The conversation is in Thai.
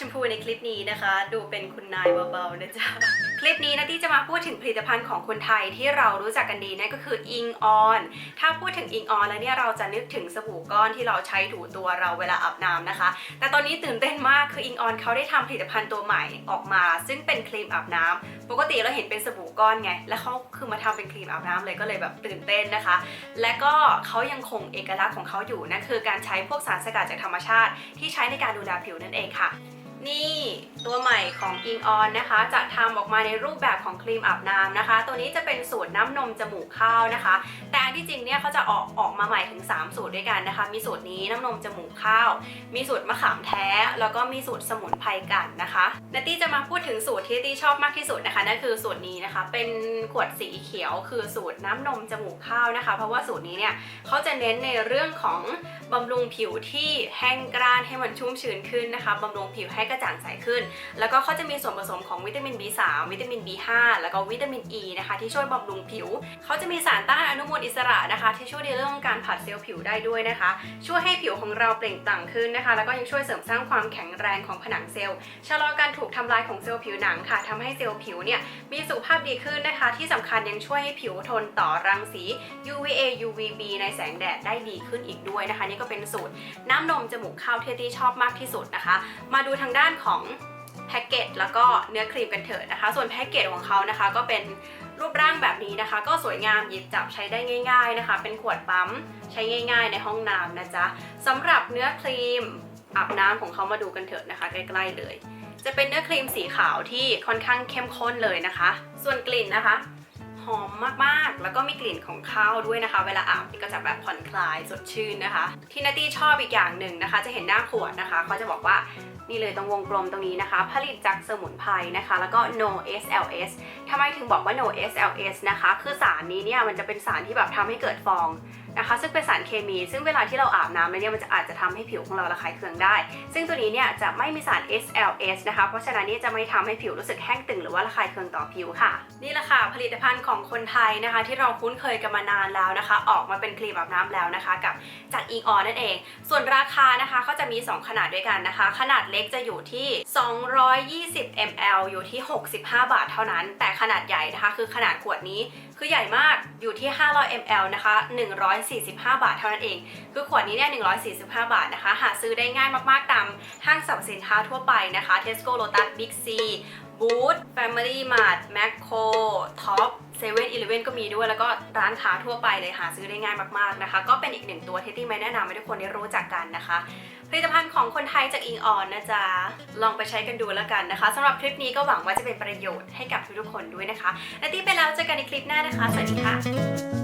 ชมพูในคลิปนี้นะคะ ดูเป็นคุณนายเบาๆนะจ๊ะ คลิปนี้นะที่จะมาพูดถึงผลิตภัณฑ์ของคนไทยที่เรารู้จักกันดีนั่นก็คืออิงออน ถ้าพูดถึงอิงออนแล้วเนี่ยเราจะนึกถึงสบู่ก้อนที่เราใช้ถูตัวเราเวลาอาบน้ำนะคะ แต่ตอนนี้ตื่นเต้นมากคืออิงออนเขาได้ทำผลิตภัณฑ์ตัวใหม่ออกมา ซึ่งเป็นครีมอาบน้ำปกติเราเห็นเป็นสบู่ก้อนไง แล้วเขาคือมาทำเป็นครีมอาบน้ำเลยก็เลยแบบตื่นเต้นนะคะ และก็เขายังคงเอกลักษณ์ของเขาอยู่นั่นคือการใช้พวกสารสกัดจากธรรมชาติ ที่ใช้ในการดูแลผิวนั่นเองค่ะ นี่ตัว ของอิงออนนะคะ จะทำออกมาในรูปแบบของครีมอาบน้ำนะคะ ตัวนี้จะเป็นสูตรน้ำนมจมูกข้าวนะคะ แต่ที่จริงเนี่ยเขาจะออกออกมาใหม่ถึง 3 สูตรด้วยกันนะคะ มีสูตรนี้น้ำนมจมูกข้าว มีสูตรมะขามแท้ แล้วก็มีสูตรสมุนไพรกันนะคะนัตตี้จะมาพูดถึงสูตรที่ตี้ชอบมากที่สุดนะคะนั่นคือสูตรนี้นะคะ เป็นขวดสีเขียวคือสูตรน้ำนมจมูกข้าวนะคะ เพราะว่าสูตรนี้เนี่ยเขาจะเน้นในเรื่องของบำรุงผิวที่แห้งกร้านให้มันชุ่มชื้นขึ้นนะคะบำรุงผิวให้กระจ่างใสขึ้น แล้วก็ก็เขาจะมีส่วนผสมของวิตามิน B3 วิตามิน B5 แล้วก็วิตามิน E นะคะที่ช่วยบำรุงผิว เขาจะมีสารต้านอนุมูลอิสระนะคะ ที่ช่วยในเรื่องของการผัดเซลล์ผิวได้ด้วยนะคะ ช่วยให้ผิวของเราเปล่งปลั่งขึ้นนะคะ แล้วก็ยังช่วยเสริมสร้างความแข็งแรงของผนังเซลล์ชะลอการถูกทำลายของเซลล์ผิวหนังค่ะทำให้เซลล์ผิวเนี่ยมีสุขภาพดีขึ้นนะคะ ที่สำคัญยังช่วยให้ผิวทนต่อรังสี UVA UVB ในแสงแดดได้ดีขึ้นอีกด้วยนะคะ นี่ก็เป็นสูตรน้ำนมจมูกข้าวที่ที่ชอบมากที่สุดนะคะ มาดูทางด้านของ แพ็กเกจแล้วก็เนื้อครีมกันเถิดนะคะ ส่วนแพ็กเกจของเขานะคะก็เป็นรูปร่างแบบนี้นะคะ ก็สวยงามหยิบจับใช้ได้ง่าย ๆนะคะ เป็นขวดปั๊มใช้ง่าย ๆ ในห้องน้ำนะจ๊ะสำหรับเนื้อครีมอาบน้ำของเขามาดูกันเถิดนะคะ ใกล้ๆเลย จะเป็นเนื้อครีมสีขาวที่ค่อนข้างเข้มข้นเลยนะคะ ส่วนกลิ่นนะคะ หอมมากๆ แล้วก็มีกลิ่นของข้าวด้วยนะคะ เวลาอาบนี่ก็จะแบบผ่อนคลายสดชื่นนะคะ ที่นาตี้ชอบอีกอย่างหนึ่งนะคะ จะเห็นหน้าขวดนะคะเขาจะบอกว่านี่เลยตรงวงกลมตรงนี้นะคะ ผลิตจากสมุนไพรนะคะ แล้วก็ no SLS ทำไมถึงบอกว่า no SLS นะคะ คือสารนี้เนี่ยมันจะเป็นสารที่แบบทำให้เกิดฟอง นะคะซึ่งเป็นสารเคมี ซึ่งเวลาที่เราอาบน้ำแล้วเนี่ยมันจะอาจจะทำให้ผิวของเราระคายเคืองได้ ซึ่งตัวนี้เนี่ยจะไม่มีสาร SLS นะคะเพราะฉะนั้นนี่จะไม่ทำให้ผิวรู้สึกแห้งตึงหรือว่าระคายเคืองต่อผิวค่ะ นี่แหละค่ะผลิตภัณฑ์ของคนไทยนะคะ ที่เราคุ้นเคยกันมานานแล้วนะคะ ออกมาเป็นครีมอาบน้ำแล้วนะคะ กับจากอิงออนนั่นเอง ส่วนราคานะคะก็จะมี 2 ขนาดด้วยกันนะคะ ขนาดเล็กจะอยู่ที่ 220 ml อยู่ที่ 65 บาทเท่านั้น แต่ขนาดใหญ่นะคะ คือขนาดขวดนี้คือใหญ่มากอยู่ที่ 500 ml นะคะ145 บาทเท่านั้นเอง คือขวดนี้เนี่ย 145 บาทนะคะ หาซื้อได้ง่ายมากๆ ตามห้างสรรพสินค้าทั่วไปนะคะ Tesco Lotus Big C Boots Family Mart Macro Top เซเว่นอีเลเว่นก็มีด้วยแล้วก็ร้านค้าทั่วไปเลยหาซื้อได้ง่ายมากๆนะคะ ก็เป็นอีกหนึ่งตัวที่ที่ไม่แนะนำให้ทุกคนได้รู้จักกันนะคะ ผลิตภัณฑ์ของคนไทยจากอิงออนนะจ๊ะ ลองไปใช้กันดูแล้วกันนะคะสำหรับคลิปนี้ก็หวังว่าจะเป็นประโยชน์ให้กับทุกๆคนด้วยนะคะและที่ไปแล้วเจอกันในคลิปหน้านะคะ สวัสดีค่ะ